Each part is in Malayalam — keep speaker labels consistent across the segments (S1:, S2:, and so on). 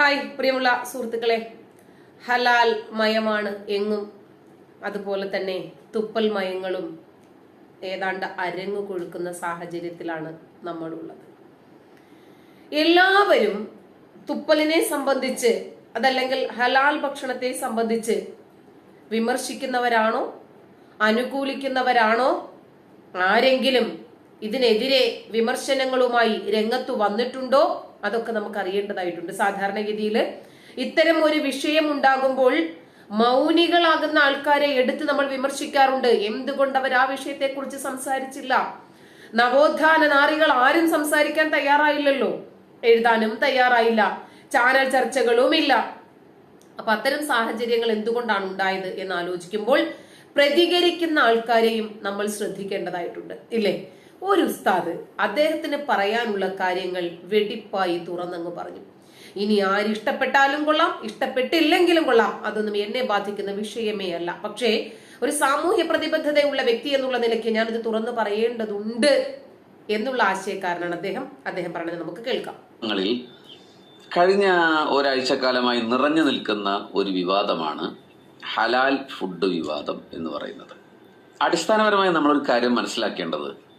S1: ഹായ് പ്രിയമുള്ള സുഹൃത്തുക്കളെ. ഹലാൽ മയമാണ് എങ്ങും. അതുപോലെ തന്നെ തുപ്പൽ മയങ്ങളും ഏതാണ്ട് അരങ്ങു കൊഴുക്കുന്ന സാഹചര്യത്തിലാണ് നമ്മളുള്ളത്. എല്ലാവരും തുപ്പലിനെ സംബന്ധിച്ച് അതല്ലെങ്കിൽ ഹലാൽ ഭക്ഷണത്തെ സംബന്ധിച്ച് വിമർശിക്കുന്നവരാണോ? അനുകൂലിക്കുന്നവരാണോ? ആരെങ്കിലും ഇതിനെതിരെ വിമർശനങ്ങളുമായി രംഗത്തു വന്നിട്ടുണ്ടോ? അതൊക്കെ നമുക്ക് അറിയേണ്ടതായിട്ടുണ്ട് സാധാരണഗതിയിൽ ഇത്തരം ഒരു വിഷയം ഉണ്ടാകുമ്പോൾ മൗനികളാകുന്ന ആൾക്കാരെ എടുത്ത് നമ്മൾ വിമർശിക്കാറുണ്ട്. എന്തുകൊണ്ട് അവർ ആ വിഷയത്തെക്കുറിച്ച് സംസാരിച്ചില്ല? നവോത്ഥാന നാറികൾ ആരും സംസാരിക്കാൻ തയ്യാറായില്ലല്ലോ. എഴുതാനും തയ്യാറായില്ല. ചാനൽ ചർച്ചകളും ഇല്ല അപ്പൊ അത്തരം സാഹചര്യങ്ങൾ എന്തുകൊണ്ടാണ് ഉണ്ടായത് എന്ന് ആലോചിക്കുമ്പോൾ പ്രതികരിക്കുന്ന ആൾക്കാരെയും നമ്മൾ ശ്രദ്ധിക്കേണ്ടതായിട്ടുണ്ട്. ഇല്ലേ? ഒരു ഉസ്താദ് അദ്ദേഹത്തിന് പറയാനുള്ള കാര്യങ്ങൾ വെടിപ്പായി തുറന്നങ്ങ് പറഞ്ഞു. ഇനി ആര് ഇഷ്ടപ്പെട്ടാലും കൊള്ളാം ഇഷ്ടപ്പെട്ടില്ലെങ്കിലും കൊള്ളാം. അതൊന്നും എന്നെ ബാധിക്കുന്ന വിഷയമേ അല്ല. പക്ഷേ ഒരു സാമൂഹ്യ പ്രതിബദ്ധതയുള്ള വ്യക്തി എന്നുള്ള നിലയ്ക്ക് ഞാനിത് തുറന്നു പറയേണ്ടതുണ്ട് എന്നുള്ള ആശയക്കാരനാണ് അദ്ദേഹം. അദ്ദേഹം പറഞ്ഞത് നമുക്ക് കേൾക്കാം.
S2: കഴിഞ്ഞ ഒരാഴ്ചക്കാലമായി നിറഞ്ഞു നിൽക്കുന്ന ഒരു വിവാദമാണ് ഹലാൽ ഫുഡ് വിവാദം എന്ന് പറയുന്നത്. അടിസ്ഥാനപരമായി നമ്മളൊരു കാര്യം മനസ്സിലാക്കേണ്ടത്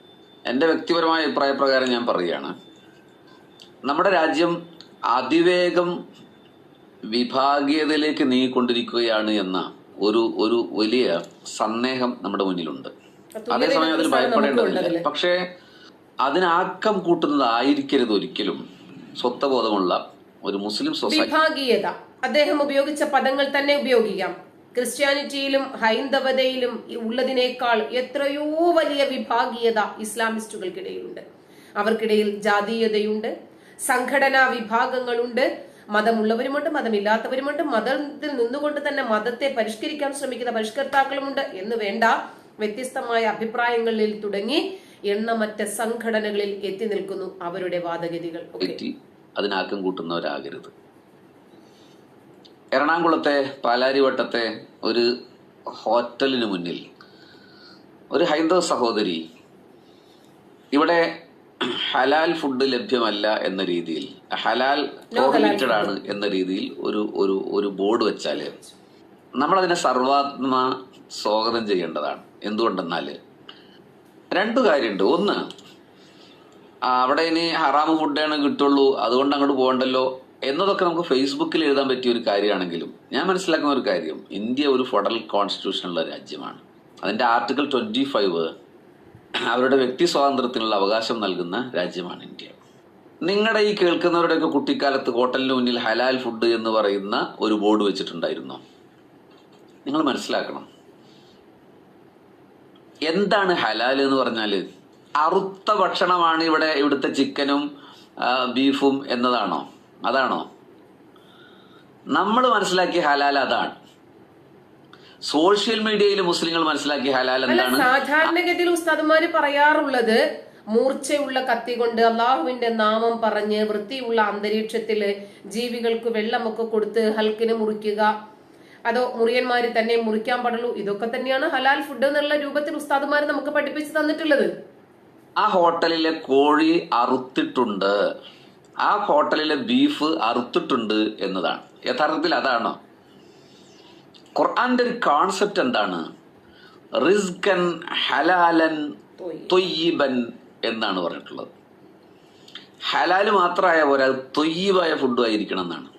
S2: എന്റെ വ്യക്തിപരമായ അഭിപ്രായപ്രകാരം ഞാൻ പറയുകയാണ്. നമ്മുടെ രാജ്യം അതിവേഗം വിഭാഗീയതയിലേക്ക് നീങ്ങിക്കൊണ്ടിരിക്കുകയാണ് എന്ന ഒരു ഒരു വലിയ സന്ദേഹം നമ്മുടെ മുന്നിലുണ്ട്. അതേസമയം അതിൽ ഭയപ്പെടേണ്ടതില്ല. പക്ഷേ അതിനാക്കം കൂട്ടുന്നതായിരിക്കരുത് ഒരിക്കലും. സ്വത്വബോധമുള്ള ഒരു മുസ്ലിം സൊസൈറ്റി
S1: അദ്ദേഹം ഉപയോഗിച്ച പദങ്ങൾ തന്നെ ഉപയോഗിക്കാം. ക്രിസ്ത്യാനിറ്റിയിലും ഹൈന്ദവതയിലും ഉള്ളതിനേക്കാൾ എത്രയോ വലിയ വിഭാഗീയത ഇസ്ലാമിസ്റ്റുകൾക്കിടയിലുണ്ട്. അവർക്കിടയിൽ ജാതീയതയുണ്ട് സംഘടനാ വിഭാഗങ്ങളുണ്ട് മതമുള്ളവരുമുണ്ട് മതമില്ലാത്തവരുമുണ്ട് മതത്തിൽ നിന്നുകൊണ്ട് തന്നെ മതത്തെ പരിഷ്കരിക്കാൻ ശ്രമിക്കുന്ന പരിഷ്കർത്താക്കളുമുണ്ട് എന്ന് വേണ്ട വ്യത്യസ്തമായ അഭിപ്രായങ്ങളിൽ തുടങ്ങി എണ്ണമറ്റ സംഘടനകളിൽ എത്തി നിൽക്കുന്നു അവരുടെ വാദഗതികൾ.
S2: അതിനാക്കം കൂട്ടുന്നവരാകരുത്. എറണാകുളത്തെ പാലാരിവട്ടത്തെ ഒരു ഹോട്ടലിന് മുന്നിൽ ഒരു ഹൈന്ദവ സഹോദരി ഇവിടെ ഹലാൽ ഫുഡ് ലഭ്യമല്ല എന്ന രീതിയിൽ ഹലാൽ പ്രോഹിബിറ്റഡ് ആണ് എന്ന രീതിയിൽ ഒരു ഒരു ഒരു ബോർഡ് വെച്ചാൽ നമ്മളതിനെ സർവാത്മ സ്വാഗതം ചെയ്യേണ്ടതാണ്. എന്തുകൊണ്ടെന്നാൽ രണ്ടു കാര്യമുണ്ട്. ഒന്ന് അവിടെ ഇനി ഹറാമ് ഫുഡാണ് കിട്ടുള്ളൂ. അതുകൊണ്ട് അങ്ങോട്ട് പോകണ്ടല്ലോ. എന്നതൊക്കെ നമുക്ക് ഫേസ്ബുക്കിൽ എഴുതാൻ പറ്റിയ ഒരു കാര്യമാണെങ്കിലും ഞാൻ മനസ്സിലാക്കുന്ന ഒരു കാര്യം. ഇന്ത്യ ഒരു ഫെഡറൽ കോൺസ്റ്റിറ്റ്യൂഷൻ ഉള്ള രാജ്യമാണ്. അതിന്റെ ആർട്ടിക്കിൾ ട്വന്റി ഫൈവ് അവരുടെ വ്യക്തി സ്വാതന്ത്ര്യത്തിനുള്ള അവകാശം നൽകുന്ന രാജ്യമാണ് ഇന്ത്യ. നിങ്ങളുടെ ഈ കേൾക്കുന്നവരുടെയൊക്കെ കുട്ടിക്കാലത്ത് ഹോട്ടലിന് മുന്നിൽ ഹലാൽ ഫുഡ് എന്ന് പറയുന്ന ഒരു ബോർഡ് വെച്ചിട്ടുണ്ടായിരുന്നു. നിങ്ങൾ മനസ്സിലാക്കണം. എന്താണ് ഹലാൽ എന്ന് പറഞ്ഞാൽ അറുത്ത ഭക്ഷണമാണ് ഇവിടെ ഇവിടുത്തെ ചിക്കനും ബീഫും എന്നതാണോ? അതാണോ? നമ്മൾ മനസ്സിലാക്കിയ ഹലാൽ അതാണ്. സോഷ്യൽ മീഡിയയിൽ മുസ്ലിങ്ങൾ മനസ്സിലാക്കിയ ഹലാൽ എന്താണ്?
S1: സാധാരണഗതിയിൽ ഉസ്താദുമാര് പറയാറുള്ളത് മൂർച്ചയുള്ള കത്തി കൊണ്ട് അള്ളാഹുവിന്റെ നാമം പറഞ്ഞ് വൃത്തിയുള്ള അന്തരീക്ഷത്തിൽ ജീവികൾക്ക് വെള്ളമൊക്കെ കൊടുത്ത് ഹൽക്കിന് മുറിക്കുക. അതോ മുറിയന്മാര് തന്നെ മുറിക്കാൻ പാടുള്ളൂ. ഇതൊക്കെ തന്നെയാണ് ഹലാൽ ഫുഡ് എന്നുള്ള രൂപത്തിൽ ഉസ്താദ്മാർ നമുക്ക് പഠിപ്പിച്ചു തന്നിട്ടുള്ളത്.
S2: ആ ഹോട്ടലിലെ കോഴി അറുത്തിട്ടുണ്ട്. ആ ഹോട്ടലിലെ ബീഫ് അറുത്തിട്ടുണ്ട് എന്നതാണ്. യഥാർത്ഥത്തിൽ അതാണോ? ഖുർആന്റെ ഒരു കോൺസെപ്റ്റ് എന്താണ്? റിസ്കൻ ഹലാലൻ തൊയ്യിബൻ എന്നാണ് പറഞ്ഞിട്ടുള്ളത്. ഹലാൽ മാത്രമായ പോലെ അത് തൊയ്യീബായ ഫുഡും ആയിരിക്കണം എന്നാണ്.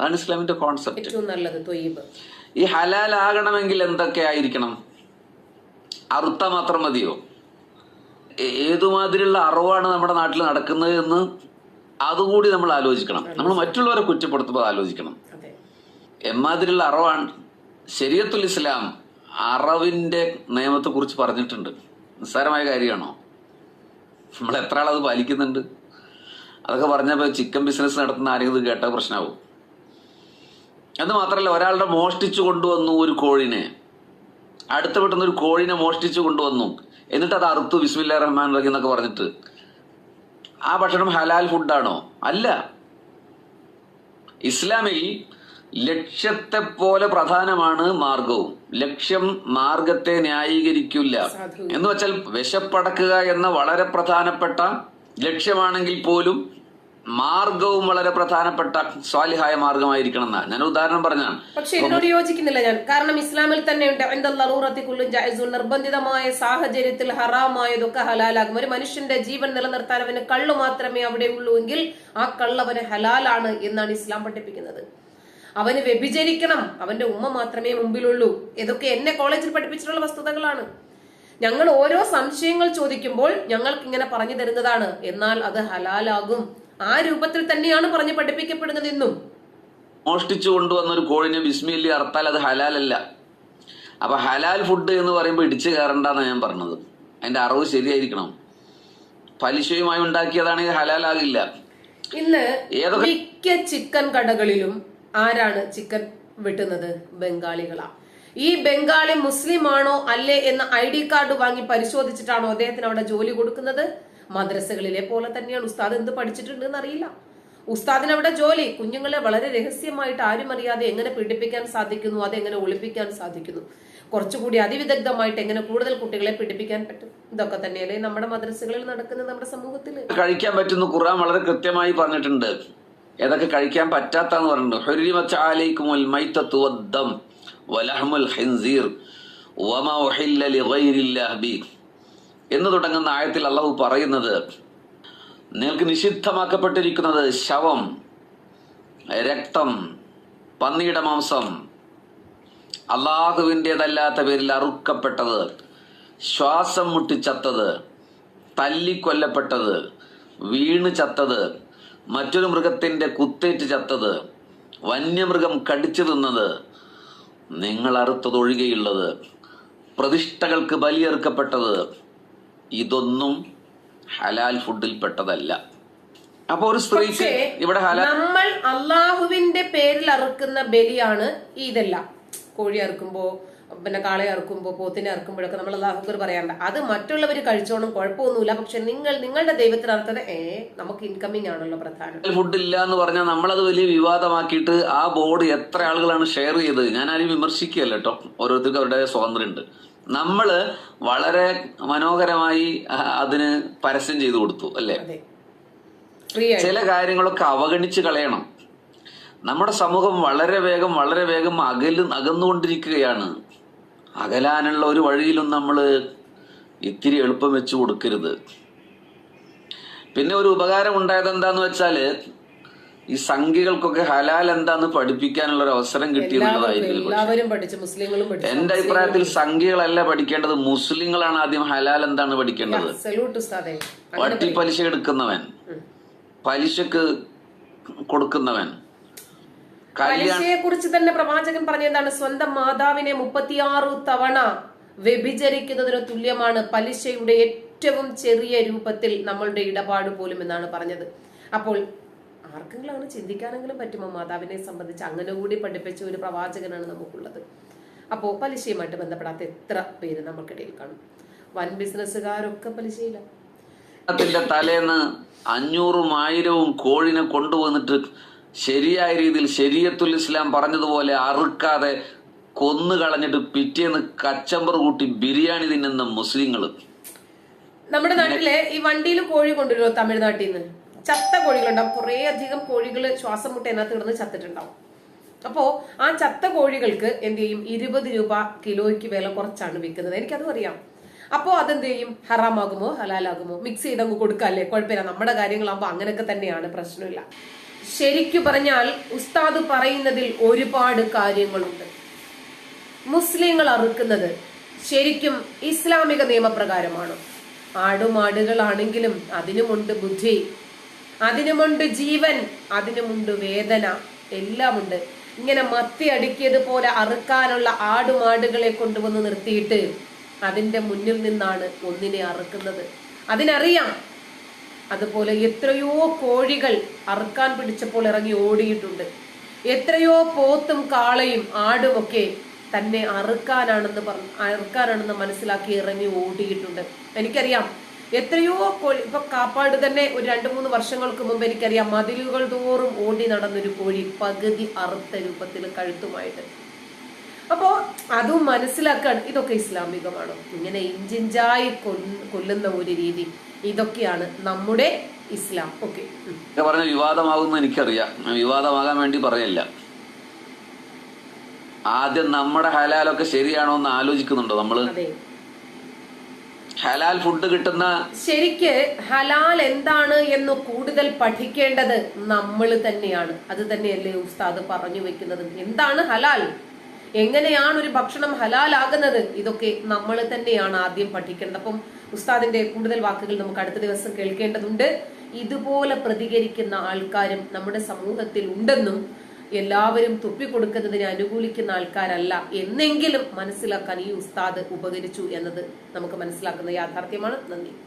S2: അതാണ് ഇസ്ലാമിന്റെ കോൺസെപ്റ്റ്
S1: ഏറ്റവും നല്ലത് തൊയ്യബ്.
S2: ഈ ഹലാലാകണമെങ്കിൽ എന്തൊക്കെ ആയിരിക്കണം? അറുത്ത മാത്രം മതിയോ? ഏതുമാതിരിയുള്ള അറിവാണ് നമ്മുടെ നാട്ടിൽ നടക്കുന്നത് എന്ന് അതുകൂടി നമ്മൾ ആലോചിക്കണം. നമ്മൾ മറ്റുള്ളവരെ കുറ്റപ്പെടുത്തുമ്പോൾ ആലോചിക്കണം. എമ്മാതിരിയുള്ള അറവാണ്. ശരിയത്തുൽ ഇസ്ലാം അറവിന്റെ നിയമത്തെ കുറിച്ച് പറഞ്ഞിട്ടുണ്ട്. നിസ്സാരമായ കാര്യമാണോ? നമ്മൾ എത്ര ആളത് പാലിക്കുന്നുണ്ട്? അതൊക്കെ പറഞ്ഞപ്പോൾ ചിക്കൻ ബിസിനസ് നടത്തുന്ന ആരെങ്കിലും കേട്ട പ്രശ്നമാവും എന്ന് മാത്രമല്ല ഒരാളുടെ മോഷ്ടിച്ചു കൊണ്ടുവന്നു ഒരു കോഴിനെ. അടുത്ത വീട്ടിൽ ഒരു കോഴിനെ മോഷ്ടിച്ചു കൊണ്ടുവന്നു. എന്നിട്ട് അത് അറുത്തു ബിസ്മില്ലാ റഹ്മാൻ റഹീം എന്നൊക്കെ പറഞ്ഞിട്ട് ആ ഭക്ഷണം ഹലാൽ ഫുഡാണോ? അല്ല. ഇസ്ലാമിൽ ലക്ഷ്യത്തെ പോലെ പ്രധാനമാണ് മാർഗവും. ലക്ഷ്യം മാർഗത്തെ ന്യായീകരിക്കില്ല. എന്ന് വെച്ചാൽ വിശപ്പടക്കുക എന്ന വളരെ പ്രധാനപ്പെട്ട ലക്ഷ്യമാണെങ്കിൽ പോലും മാർഗവും വളരെ പ്രധാനപ്പെട്ട സ്വാലിഹായ മാർഗമായിരിക്കണം എന്നാ ഞാൻ ഉദാഹരണം പറഞ്ഞാണ്
S1: പക്ഷെ ഇതിനോട് യോജിക്കുന്നില്ല ഞാൻ. കാരണം ഇസ്ലാമിൽ തന്നെ ഉണ്ട് എന്താ ലറൂറത്തിക്കുള്ളും ജായിസും നിർബന്ധിതമായ സാഹചര്യത്തിൽ ഹറാമായതൊക്കെ ഹലാലാകും ഒരു മനുഷ്യന്റെ ജീവൻ നിലനിർത്താൻ അവന് കള്ളു മാത്രമേ അവിടെ ഉള്ളൂ എങ്കിൽ ആ കള്ളവന് ഹലാലാണ് എന്നാണ് ഇസ്ലാം പഠിപ്പിക്കുന്നത്. അവന് വ്യഭിചരിക്കണം അവന്റെ ഉമ്മ മാത്രമേ മുമ്പിലുള്ളൂ. ഇതൊക്കെ എന്നെ കോളേജിൽ പഠിപ്പിച്ചിട്ടുള്ള വസ്തുതകളാണ്. ഞങ്ങൾ ഓരോ സംശയങ്ങൾ ചോദിക്കുമ്പോൾ ഞങ്ങൾക്ക് ഇങ്ങനെ പറഞ്ഞു തരുന്നതാണ്. എന്നാൽ അത് ഹലാലാകും. ആ രൂപത്തിൽ തന്നെയാണ് പറഞ്ഞ് പഠിപ്പിക്കപ്പെടുന്നത് എന്നും
S2: മോഷ്ടിച്ചു കൊണ്ടുവന്ന ഒരു കോഴിനെ ബിസ്മില്ലി അറുത്താൽ അത് ഹലാലല്ല. അപ്പൊ ഹലാൽ ഫുഡ് എന്ന് പറയുമ്പോൾ ഇടിച്ചു കയറണ്ടെന്നാണ് ഞാൻ പറഞ്ഞത്. അതിന്റെ അറിവ് ശരിയായിരിക്കണം. പലിശയുമായി ഉണ്ടാക്കിയതാണെങ്കിൽ ഹലാലാകില്ല.
S1: ഇന്ന് മിക്ക ചിക്കൻ കടകളിലും ആരാണ് ചിക്കൻ വെട്ടുന്നത്? ബംഗാളികളാ. ഈ ബംഗാളി മുസ്ലിം ആണോ അല്ലേ എന്ന ഐ ഡി കാർഡ് വാങ്ങി പരിശോധിച്ചിട്ടാണോ അദ്ദേഹത്തിന് അവിടെ ജോലി കൊടുക്കുന്നത്? മദ്രസകളിലെ പോലെ തന്നെയാണ് ഉസ്താദ് എന്ത് പഠിച്ചിട്ടുണ്ട് എന്നറിയില്ല ഉസ്താദിന് അവിടെ ജോലി. കുഞ്ഞുങ്ങളെ വളരെ രഹസ്യമായിട്ട് ആരും അറിയാതെ എങ്ങനെ പീഡിപ്പിക്കാൻ സാധിക്കുന്നു അതെങ്ങനെ ഒളിപ്പിക്കാൻ സാധിക്കുന്നു. കുറച്ചുകൂടി അതിവിദഗ്ധമായിട്ട് എങ്ങനെ കൂടുതൽ കുട്ടികളെ പീഡിപ്പിക്കാൻ പറ്റും. ഇതൊക്കെ തന്നെയല്ലേ നമ്മുടെ മദ്രസകളിൽ നടക്കുന്നത് നമ്മുടെ സമൂഹത്തിൽ
S2: കഴിക്കാൻ പറ്റുന്ന. ഖുർആൻ വളരെ കൃത്യമായി പറഞ്ഞിട്ടുണ്ട്. ഏതൊക്കെ കഴിക്കാൻ പറ്റാത്താന്ന് പറഞ്ഞിട്ടുണ്ട്. എന്ന് തുടങ്ങുന്ന ആയത്തിൽ അള്ളാഹു പറയുന്നത് നിങ്ങൾക്ക് നിഷിദ്ധമാക്കപ്പെട്ടിരിക്കുന്നത് ശവം രക്തം പന്നിയുടെ മാംസം അള്ളാഹുവിന്റെതല്ലാത്ത പേരിൽ അറുക്കപ്പെട്ടത് ശ്വാസം മുട്ടിച്ചത്തത് തല്ലിക്കൊല്ലപ്പെട്ടത് വീണ് ചത്തത് മറ്റൊരു മൃഗത്തിന്റെ കുത്തേറ്റ് ചത്തത് വന്യമൃഗം കടിച്ചു തിന്നത് നിങ്ങൾ അറുത്തതൊഴികെയുള്ളത് പ്രതിഷ്ഠകൾക്ക് ബലിയെറുക്കപ്പെട്ടത് ഇതൊന്നും ഹലാൽ ഫുഡിൽ പെട്ടതല്ല. അപ്പൊ ഒരു സ്ത്രീക്ക് ഇവിടെ
S1: നമ്മൾ അള്ളാഹുവിന്റെ പേരിൽ അറുക്കുന്ന ബലിയാണ് ഇതെല്ലാം കോഴി അറുക്കുമ്പോ പിന്നെ കാളയെ അറുക്കുമ്പോ പോത്തിനെ അറുക്കുമ്പോഴൊക്കെ നമ്മൾ അള്ളാഹുക്കർ പറയാറുണ്ട്. അത് മറ്റുള്ളവർ കഴിച്ചോണം കുഴപ്പമൊന്നുമില്ല. പക്ഷെ നിങ്ങൾ നിങ്ങളുടെ ദൈവത്തിന് അർത്ഥത ഏ നമുക്ക് ഇൻകമിങ് ആണല്ലോ പ്രധാനം.
S2: ഫുഡ് ഇല്ല എന്ന് പറഞ്ഞാൽ നമ്മളത് വലിയ വിവാദമാക്കിയിട്ട് ആ ബോർഡ് എത്ര ആളുകളാണ് ഷെയർ ചെയ്തത്? ഞാൻ ആരും വിമർശിക്കുകയല്ല കേട്ടോ. ഓരോരുത്തർക്കും അവരുടെ സ്വാതന്ത്ര്യമുണ്ട്. നമ്മൾ വളരെ മനോഹരമായി അതിന് പരസ്യം ചെയ്തു കൊടുത്തു അല്ലേ? ചില കാര്യങ്ങളൊക്കെ അവഗണിച്ച് കളയണം. നമ്മുടെ സമൂഹം വളരെ വേഗം വളരെ വേഗം അകൽ അകന്നുകൊണ്ടിരിക്കുകയാണ്. അകലാനുള്ള ഒരു വഴിയിലും നമ്മൾ ഇത്തിരി എളുപ്പം വെച്ച് കൊടുക്കരുത്. പിന്നെ ഒരു ഉപകാരം ഉണ്ടായത് എന്താന്ന് വെച്ചാൽ ഈ സംഖ്യകൾക്കൊക്കെ ഹലാൽ എന്താന്ന് പഠിപ്പിക്കാനുള്ള ഒരു അവസരം കിട്ടി എന്നുള്ളതായിരിക്കും
S1: എല്ലാവരും പഠിച്ചു മുസ്ലിങ്ങളും പഠിച്ചു
S2: എന്റെ അഭിപ്രായത്തിൽ സംഖ്യകളല്ല പഠിക്കേണ്ടത് മുസ്ലിങ്ങളാണ് ആദ്യം ഹലാൽ എന്താണ് പഠിക്കേണ്ടത്? വട്ടി പലിശ എടുക്കുന്നവൻ. പലിശക്ക് കൊടുക്കുന്നവൻ.
S1: പലിശയെ കുറിച്ച് തന്നെ പ്രവാചകൻ പറഞ്ഞതാണ് സ്വന്തം മാതാവിനെ മുപ്പത്തിയാറ് തവണ വ്യഭിചരിക്കുന്നതിന് തുല്യമാണ് പലിശയുടെ ഏറ്റവും ചെറിയ രൂപത്തിൽ നമ്മളുടെ ഇടപാട് പോലും എന്നാണ് പറഞ്ഞത്. അപ്പോൾ ആർക്കെങ്കിലും അങ്ങനെ ചിന്തിക്കാനെങ്കിലും പറ്റുമോ? മാതാവിനെ സംബന്ധിച്ച് അങ്ങനെ കൂടി പഠിപ്പിച്ച ഒരു പ്രവാചകനാണ് നമുക്കുള്ളത്. അപ്പോൾ പലിശയുമായിട്ട് ബന്ധപ്പെടാത്ത എത്ര പേര് നമുക്കിടയിൽ കാണും? വൻ ബിസിനസ്സുകാരൊക്കെ പലിശയില്ല
S2: തലേന്ന് അഞ്ഞൂറും ആയിരവും കോഴിനെ കൊണ്ടുവന്നിട്ട് ശരിയായ രീതിയിൽ ശരീരത്തുൽ ഇസ്ലാം പറഞ്ഞതുപോലെ അറുക്കാതെ കൊന്നു കളഞ്ഞിട്ട് പിറ്റേന്ന് കച്ചമ്പർ കൂട്ടി ബിരിയാണി തിന്നുന്ന മുസ്ലിങ്ങൾ
S1: നമ്മുടെ നാട്ടിലെ ഈ വണ്ടിയിൽ കോഴി കൊണ്ടുവരുമോ തമിഴ്നാട്ടിൽ നിന്ന് ചത്ത കോഴികളുണ്ടാവും. കുറേ അധികം കോഴികൾ ശ്വാസം മുട്ട അതിനകത്ത് കിടന്ന് ചത്തിട്ടുണ്ടാവും. അപ്പോ ആ ചത്ത കോഴികൾക്ക് എന്ത് ചെയ്യും? ഇരുപത് രൂപ കിലോയ്ക്ക് വില കുറച്ചാണ് വിൽക്കുന്നത്. എനിക്കതും അറിയാം. അപ്പോൾ അതെന്ത് ചെയ്യും? ഹറാമാകുമോ? ഹലാലാകുമോ? മിക്സ് ചെയ്തങ്ങ് കൊടുക്കല്ലേ കുഴപ്പമില്ല. നമ്മുടെ കാര്യങ്ങളാകുമ്പോൾ അങ്ങനെയൊക്കെ തന്നെയാണ്. പ്രശ്നമില്ല. ശരിക്കു പറഞ്ഞാൽ ഉസ്താദ് പറയുന്നതിൽ ഒരുപാട് കാര്യങ്ങളുണ്ട്. മുസ്ലിങ്ങൾ അറുക്കുന്നത് ശരിക്കും ഇസ്ലാമിക നിയമപ്രകാരമാണ്. ആടുമാടുകളാണെങ്കിലും അതിനുമുണ്ട് ബുദ്ധി. അതിനുമുണ്ട് ജീവൻ അതിനുമുണ്ട് വേദന. എല്ലാമുണ്ട്. ഇങ്ങനെ മത്തി അടുക്കിയത് പോലെ അറുക്കാനുള്ള ആടുമാടുകളെ കൊണ്ടുവന്ന് നിർത്തിയിട്ട് അതിന്റെ മുന്നിൽ നിന്നാണ് ഒന്നിനെ അറുക്കുന്നത്. അതിനറിയാം. അതുപോലെ എത്രയോ കോഴികൾ അറുക്കാൻ പിടിച്ചപ്പോൾ ഇറങ്ങി ഓടിയിട്ടുണ്ട്. എത്രയോ പോത്തും കാളയും ആടുമൊക്കെ തന്നെ അറുക്കാനാണെന്ന് പറഞ്ഞ് അറുക്കാനാണെന്ന് മനസ്സിലാക്കി ഇറങ്ങി ഓടിയിട്ടുണ്ട്. എനിക്കറിയാം. എത്രയോ കോഴി ഇപ്പൊ കാപ്പാട് തന്നെ ഒരു രണ്ടു മൂന്ന് വർഷങ്ങൾക്ക് മുമ്പ് എനിക്കറിയാം മതിലുകൾ തോറും ഓടി നടന്നൊരു കോഴി പകുതി അറുത്ത രൂപത്തിൽ കഴുത്തുമായിട്ട്. അപ്പോ അതും മനസ്സിലാക്കാൻ ഇതൊക്കെ ഇസ്ലാമികമാണ്. ഇങ്ങനെ ഇഞ്ചിഞ്ചായി കൊല്ലുന്ന ഒരു രീതി. ഇതൊക്കെയാണ് നമ്മുടെ ഇസ്ലാം. ഓക്കെ.
S2: പറഞ്ഞ വിവാദമാകുന്ന എനിക്കറിയാം. വിവാദമാകാൻ വേണ്ടി പറയല്ല ആദ്യം നമ്മുടെ ഹലാലൊക്കെ ശരിയാണോ എന്ന് ആലോചിക്കുന്നുണ്ടോ
S1: നമ്മൾ?
S2: ഹലാൽ ഫുഡ് കിട്ടുന്ന
S1: ശരിക്ക് ഹലാൽ എന്താണ് എന്ന് കൂടുതൽ പഠിക്കേണ്ടത് നമ്മൾ തന്നെയാണ്. അത് തന്നെയല്ലേ ഉസ്താദ് പറഞ്ഞു വെക്കുന്നത്. എന്താണ് ഹലാൽ? എങ്ങനെയാണ് ഒരു ഭക്ഷണം ഹലാലാകുന്നത്? ഇതൊക്കെ നമ്മൾ തന്നെയാണ് ആദ്യം പഠിക്കേണ്ടത്. അപ്പം ഉസ്താദിന്റെ കൂടുതൽ വാക്കുകൾ നമുക്ക് അടുത്ത ദിവസം കേൾക്കേണ്ടതുണ്ട്. ഇതുപോലെ പ്രതികരിക്കുന്ന ആൾക്കാരും നമ്മുടെ സമൂഹത്തിൽ ഉണ്ടെന്നും എല്ലാവരും തുപ്പിക്കൊടുക്കുന്നതിനെ അനുകൂലിക്കുന്ന ആൾക്കാരല്ല എന്നെങ്കിലും മനസ്സിലാക്കാൻ ഈ ഉസ്താദ് ഉപകരിച്ചു എന്നത് നമുക്ക് മനസ്സിലാക്കുന്ന യാഥാർത്ഥ്യമാണ്. നന്ദി.